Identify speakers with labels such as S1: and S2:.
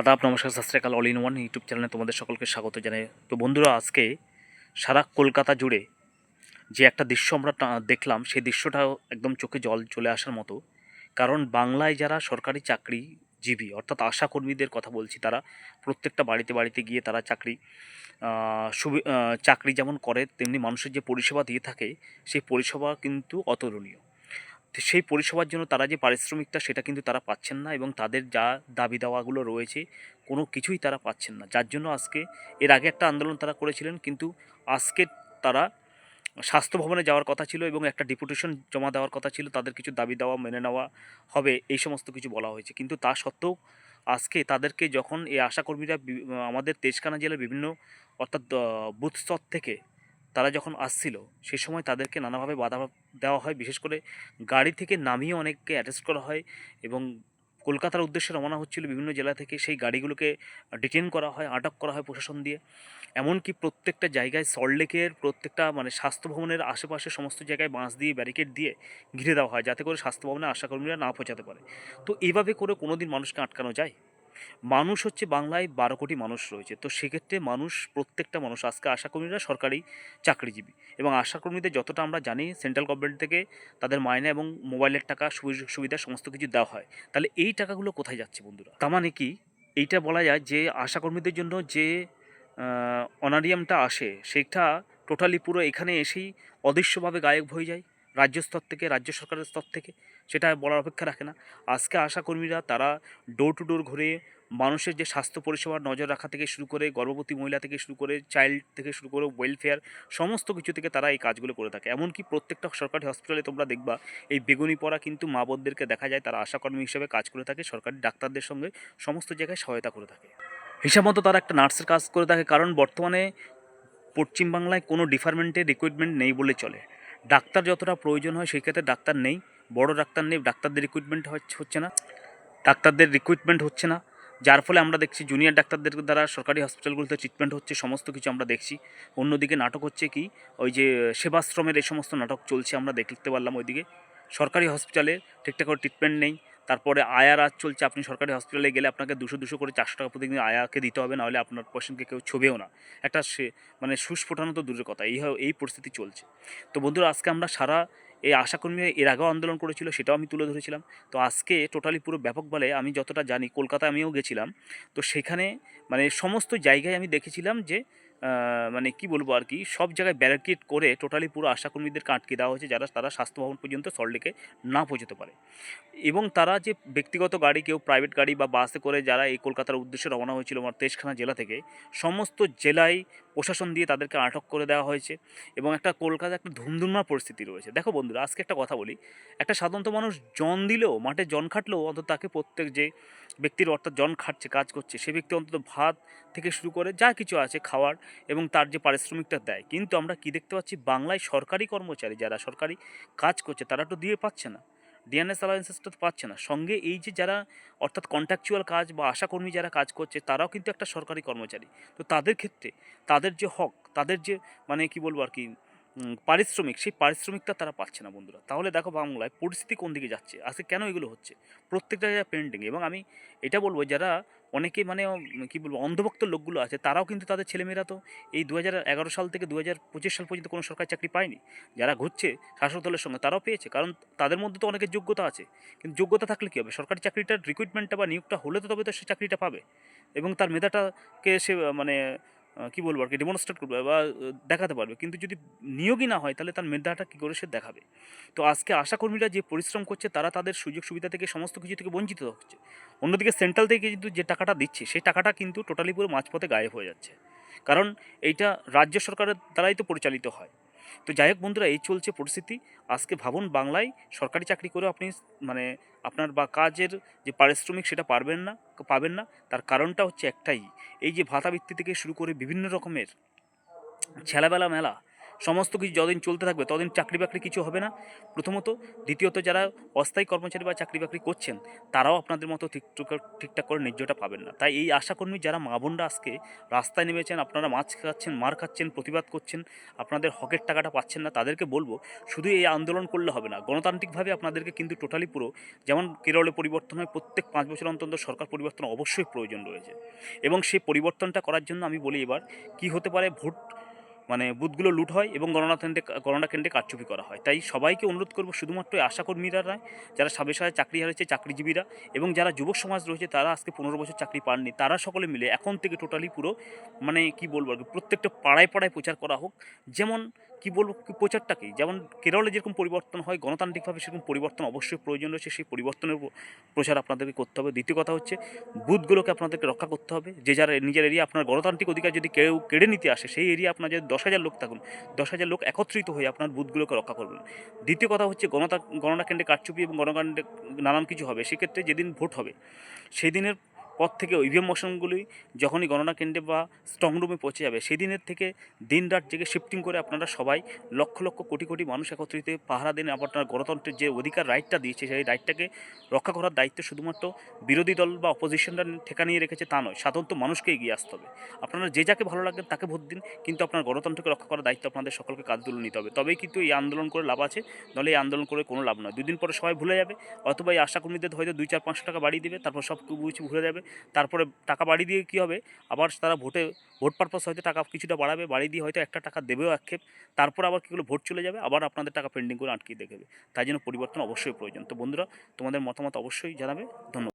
S1: আদাব নমস্কার সত শ্রীকাল অল ইন ওয়ান ইউটিউব চ্যানেলে তোমাদের সকলকে স্বাগত জানাই। তো বন্ধুরা, আজকে সারা কলকাতা জুড়ে যে একটা দৃশ্য আমরা দেখলাম, সেই দৃশ্যটাও একদম চোখে জল চলে আসার মতো। কারণ বাংলায় যারা সরকারি চাকরিজীবী, অর্থাৎ আশাকর্মীদের কথা বলছি, তারা প্রত্যেকটা বাড়িতে বাড়িতে গিয়ে তারা চাকরি চাকরি যেমন করে, তেমনি মানুষের যে পরিষেবা দিয়ে থাকে, সেই পরিষেবা কিন্তু অতুলনীয়। সেই পরিষেবার জন্য তারা যে পারিশ্রমিকটা সেটা কিন্তু তারা পাচ্ছেন না এবং তাদের যা দাবি দাওয়াগুলো রয়েছে, কোনো কিছুই তারা পাচ্ছেন না। যার জন্য আজকে, এর আগে একটা আন্দোলন তারা করেছিলেন, কিন্তু আজকে তারা স্বাস্থ্য ভবনে যাওয়ার কথা ছিল এবং একটা ডিপুটেশন জমা দেওয়ার কথা ছিল, তাদের কিছু দাবি দেওয়া মেনে নেওয়া হবে, এই সমস্ত কিছু বলা হয়েছে। কিন্তু তা সত্ত্বেও আজকে তাদেরকে যখন এই আশাকর্মীরা আমাদের তেজখানা জেলার বিভিন্ন অর্থাৎ বুথ স্তর থেকে তারা যখন আসছিল সেই সময় তাদেরকে নানাভাবে বাধা দেওয়া হয়। বিশেষ করে গাড়ি থেকে নামিয়ে অনেককে অ্যারেস্ট করা হয় এবং কলকাতার উদ্দেশ্যে রওনা হচ্ছিল বিভিন্ন জেলা থেকে। সেই গাড়িগুলোকে ডিটেন করা হয়, আটক করা হয় প্রশাসন দিয়ে। এমনকি প্রত্যেকটা জায়গায় সল্টলেকের প্রত্যেকটা মানে স্বাস্থ্য ভবনের আশেপাশে সমস্ত জায়গায় বাঁশ দিয়ে ব্যারিকেড দিয়ে ঘিরে দেওয়া হয়, যাতে করে স্বাস্থ্য ভবনে আশাকর্মীরা না পৌঁছাতে পারে। তো এইভাবে করে কোনো দিন মানুষকে আটকানো যায়? মানুষ হচ্ছে বাংলায় বারো কোটি মানুষ রয়েছে। তো সেক্ষেত্রে মানুষ, প্রত্যেকটা মানুষ, আজকে আশাকর্মীরা সরকারি চাকরিজীবী এবং আশাকর্মীদের যতটা আমরা জানি সেন্ট্রাল গভর্নমেন্ট থেকে তাদের মাইনে এবং মোবাইলের টাকা সুযোগ সুবিধা সমস্ত কিছু দেওয়া হয়। তাহলে এই টাকাগুলো কোথায় যাচ্ছে বন্ধুরা? তার মানে কি? এইটা বলা যায় যে আশাকর্মীদের জন্য যে অনারিয়ামটা আসে সেটা টোটালি পুরো এখানে এসেই অদৃশ্যভাবে গায়েব হয়ে যায়। রাজ্য স্তর থেকে, রাজ্য সরকারের স্তর থেকে সেটা বলার অপেক্ষা রাখে না। আজকে আশাকর্মীরা তারা ডোর টু ডোর ঘুরে মানুষের যে স্বাস্থ্য পরিষেবার নজর রাখা থেকে শুরু করে, গর্ভবতী মহিলা থেকে শুরু করে চাইল্ড থেকে শুরু করে ওয়েলফেয়ার সমস্ত কিছু থেকে তারা এই কাজগুলো করে থাকে। এমনকি প্রত্যেকটা সরকারি হসপিটালে তোমরা দেখবা, এই বেগুনি পড়া কিন্তু মা বোনদেরকে দেখা যায়, তারা আশাকর্মী হিসেবে কাজ করে থাকে, সরকারি ডাক্তারদের সঙ্গে সমস্ত জায়গায় সহায়তা করে থাকে। হিসাব মতো তারা একটা নার্সের কাজ করে থাকে, কারণ বর্তমানে পশ্চিমবাংলায় কোনো ডিপার্টমেন্টের রিক্রুটমেন্ট নেই বলে চলে। ডাক্তার যতটা প্রয়োজন হয়, সেই ক্ষেত্রে ডাক্তার নেই। বড় ডাক্তার নেই, ডাক্তারদের রিক্রুটমেন্ট হচ্ছে না। ডাক্তারদের রিক্রুটমেন্ট হচ্ছে না। যার ফলে আমরা দেখছি জুনিয়র ডাক্তারদের দ্বারা সরকারি হসপিটালগুলোতে ট্রিটমেন্ট হচ্ছে, সমস্ত কিছু আমরা দেখছি। অন্যদিকে নাটক হচ্ছে কি, ওই যে সেবাশ্রমের এই সমস্ত নাটক চলছে, আমরা দেখতে পারলাম ওইদিকে। সরকারি হসপিটালে ঠিকঠাক করে ট্রিটমেন্ট নেই। তারপরে আয়ার আজ চলছে, আপনি সরকারি হসপিটালে গেলে আপনাকে দুশো দুশো করে চারশো টাকা প্রতিদিন আয়াকে দিতে হবে, নাহলে আপনার পেশেন্টকে কেউ ছবেও না। একটা সে মানে সুস ফোটানো তো দূরের কথা, এই এই পরিস্থিতি চলছে। তো বন্ধুরা, আজকে আমরা সারা এই আশাকর্মীরা এর আগেও আন্দোলন করেছিল, সেটাও আমি তুলে ধরেছিলাম। তো আজকে টোটালি পুরো ব্যাপক বলে আমি যতটা জানি, কলকাতায় আমিও গেছিলাম। তো সেখানে মানে সমস্ত জায়গায় আমি দেখেছিলাম যে মানে কি বলব আর কি, সব জায়গায় ব্যারিকেড করে টোটালি পুরো আশাকর্মীদেরকে আটকে দেওয়া হয়েছে যারা, তারা স্বাস্থ্য ভবন পর্যন্ত সল্টলেকে না পৌঁছতে পারে। এবং তারা যে ব্যক্তিগত গাড়ি, কেউ প্রাইভেট গাড়ি বা বাসে করে যারা এই কলকাতার উদ্দেশ্যে রওনা হয়েছিল আমার তেজখানা জেলা থেকে, সমস্ত জেলায় প্রশাসন দিয়ে তাদেরকে আটক করে দেওয়া হয়েছে এবং একটা কলকাতা একটা ধুমধুমা পরিস্থিতি রয়েছে। দেখো বন্ধুরা, আজকে একটা কথা বলি, একটা সাধারণত মানুষ জন দিলেও, মাঠে জন খাটলেও অন্তত তাকে প্রত্যেক যে ব্যক্তির অর্থাৎ জন খাটছে, কাজ করছে, সে ব্যক্তি অন্তত ভাত থেকে শুরু করে যা কিছু আছে, খাওয়ার এবং তার যে পারিশ্রমিকটা দেয়। কিন্তু আমরা কি দেখতে পাচ্ছি? বাংলায় সরকারি কর্মচারী যারা সরকারি কাজ করছে, তারা তো দিয়ে পাচ্ছে না। ডিএনএস অ্যালায়েন্সেসটা তো পাচ্ছে না। সঙ্গে এই যে যারা, অর্থাৎ কন্ট্রাকচুয়াল কাজ বা আশাকর্মী যারা কাজ করছে, তারাও কিন্তু একটা সরকারি কর্মচারী। তো তাদের ক্ষেত্রে তাদের যে হক, তাদের যে মানে কি বলব আর কি পারিশ্রমিক, সেই পারিশ্রমিকটা তারা পাচ্ছে না বন্ধুরা। তাহলে দেখো বাংলায় পরিস্থিতি কোন দিকে যাচ্ছে? আজকে কেন এগুলো হচ্ছে? প্রত্যেকটা জায়গায় পেন্টিং এবং আমি এটা বলব, যারা অনেকে মানে কি বলব, অন্ধভক্ত লোকগুলো আছে, তারাও কিন্তু তাদের ছেলেমেয়েরা তো এই দু এগারো সাল থেকে দু পঁচিশ সাল পর্যন্ত কোনো সরকারি চাকরি পায়নি। যারা ঘুরছে শাসক দলের সঙ্গে তারাও পেয়েছে, কারণ তাদের মধ্যে তো অনেকের যোগ্যতা আছে। কিন্তু যোগ্যতা থাকলে কী হবে? সরকারি চাকরিটার রিক্রুটমেন্টটা বা নিয়োগটা হলে তো তবে তো সে চাকরিটা পাবে। এবং তার মেধাটাকে সে মানে কি বলব আর কি ডেমনস্ট্রেট করবে বা দেখাতে পারবে। কিন্তু যদি নিয়োগই না হয়, তাহলে তার মেধাটা কী করে সে দেখাবে? তো আজকে আশাকর্মীরা যে পরিশ্রম করছে, তারা তাদের সুযোগ সুবিধা থেকে সমস্ত কিছু থেকে বঞ্চিত হচ্ছে। অন্যদিকে সেন্ট্রাল থেকে কিন্তু যে টাকাটা দিচ্ছে, সেই টাকাটা কিন্তু টোটালি পুরো মাঝপথে গায়েব হয়ে যাচ্ছে। কারণ এইটা রাজ্য সরকারের দ্বারাই তো পরিচালিত হয়। তো যাই হোক বন্ধুরা, এই চলছে পরিস্থিতি। আজকে ভাবুন বাংলায় সরকারি চাকরি করে আপনি মানে আপনার বা কাজের যে পারিশ্রমিক সেটা পারবেন না, পাবেন না। তার কারণটা হচ্ছে একটাই, এই যে ভাতা ভিত্তি থেকে শুরু করে বিভিন্ন রকমের ছেলাবেলা মেলা সমস্ত কিছু যতদিন চলতে থাকবে, ততদিন চাকরি বাকরি কিছু হবে না। প্রথমত। দ্বিতীয়ত, যারা অস্থায়ী কর্মচারী বা চাকরি বাকরি করছেন, তারাও আপনাদের মতো ঠিকঠাক ঠিকঠাক করে ন্যায্যটা পাবেন না। তাই এই আশাকর্মী যারা মা বোনরা আজকে রাস্তায় নেমেছেন, আপনারা মাছ খাচ্ছেন, মার খাচ্ছেন, প্রতিবাদ করছেন, আপনাদের হকের টাকাটা পাচ্ছেন না, তাদেরকে বলব, শুধু এই আন্দোলন করলে হবে না। গণতান্ত্রিকভাবে আপনাদেরকে কিন্তু টোটালি পুরো, যেমন কেরলে পরিবর্তন হয়, প্রত্যেক পাঁচ বছর অন্তর সরকার পরিবর্তন অবশ্যই প্রয়োজন রয়েছে। এবং সেই পরিবর্তনটা করার জন্য আমি বলি এবার, কি হতে পারে, ভোট মানে বুথগুলো লুট হয় এবং গণনা কেন্দ্রে গণনা কেন্দ্রে কারচুপি করা হয়। তাই সবাইকে অনুরোধ করব শুধুমাত্র আশাকর্মীরা নয়, যারা সাবে সাথে চাকরি হারিয়েছে চাকরিজীবীরা এবং যারা যুবক সমাজ রয়েছে, তারা আজকে পনেরো বছর চাকরি পাননি, তারা সকলে মিলে এখন থেকে টোটালি পুরো মানে কি বলব আর প্রত্যেকটা পাড়ায় পাড়ায় প্রচার করা হোক। যেমন কি বলব, কি প্রচারটা কি? যেমন কেরলে যেরকম পরিবর্তন হয়, গণতান্ত্রিকভাবে সেরকম পরিবর্তন অবশ্যই প্রয়োজন রয়েছে। সেই পরিবর্তনের প্রচার আপনাদেরকে করতে হবে। দ্বিতীয় কথা হচ্ছে, বুথগুলোকে আপনাদেরকে রক্ষা করতে হবে। যে যারা নিজের এরিয়া, আপনার গণতান্ত্রিক অধিকার যদি কেউ কেড়ে নিতে আসে, সেই এরিয়া আপনার যদি দশ হাজার লোক থাকুন, দশ হাজার লোক একত্রিত হয়ে আপনার বুথগুলোকে রক্ষা করবেন। দ্বিতীয় কথা হচ্ছে, গণতা, গণনা কেন্দ্রে কারচুপি এবং গণকাণ্ডে নানান কিছু হবে। সেক্ষেত্রে যেদিন ভোট হবে সেই দিনের পর থেকে ইভিএম মেশিনগুলি যখনই গণনা কেন্দ্রে বা স্ট্রং রুমে পৌঁছে যাবে সেই দিনের থেকে দিন রাত জেগে শিফটিং করে আপনারা সবাই লক্ষ লক্ষ কোটি কোটি মানুষ একত্রিত পাহারা দিন আপনার গণতন্ত্রের যে অধিকার রাইটটা দিয়েছে, সেই রাইটটাকে রক্ষা করার দায়িত্ব শুধুমাত্র বিরোধী দল বা অপোজিশনরা ঠেকা নিয়ে রেখেছে তা নয়, সাধারণত মানুষকে এগিয়ে আসতে হবে। আপনারা যে যাকে ভালো লাগবেন তাকে ভোট দিন, কিন্তু আপনার গণতন্ত্রকে রক্ষা করার দায়িত্ব আপনাদের সকলকে কাজ তুলে নিতে হবে। তবেই কিন্তু এই আন্দোলন করে লাভ আছে, নাহলে এই আন্দোলন করে কোনো লাভ নয়। দুদিন পরে সবাই ভুলে যাবে, অথবা এই আশাকর্মীদের হয়তো দুই চার পাঁচশো টাকা বাড়িয়ে দেবে, তারপর সব কিছু ভুলে যাবে তারপরে টাকা বাড়ি দিয়ে কী হবে? আবার তারা ভোটে, ভোট পারপাস হয়তো টাকা কিছুটা বাড়াবে, বাড়ি দিয়ে হয়তো একটা টাকা দেবেও আক্ষেপ। তারপর আবার কীগুলো ভোট চলে যাবে, আবার আপনাদের টাকা পেন্ডিং করে আটকিয়ে দেখবে তাই জন্য পরিবর্তন অবশ্যই প্রয়োজন। তো বন্ধুরা, তোমাদের মতামত অবশ্যই জানাবে। ধন্যবাদ।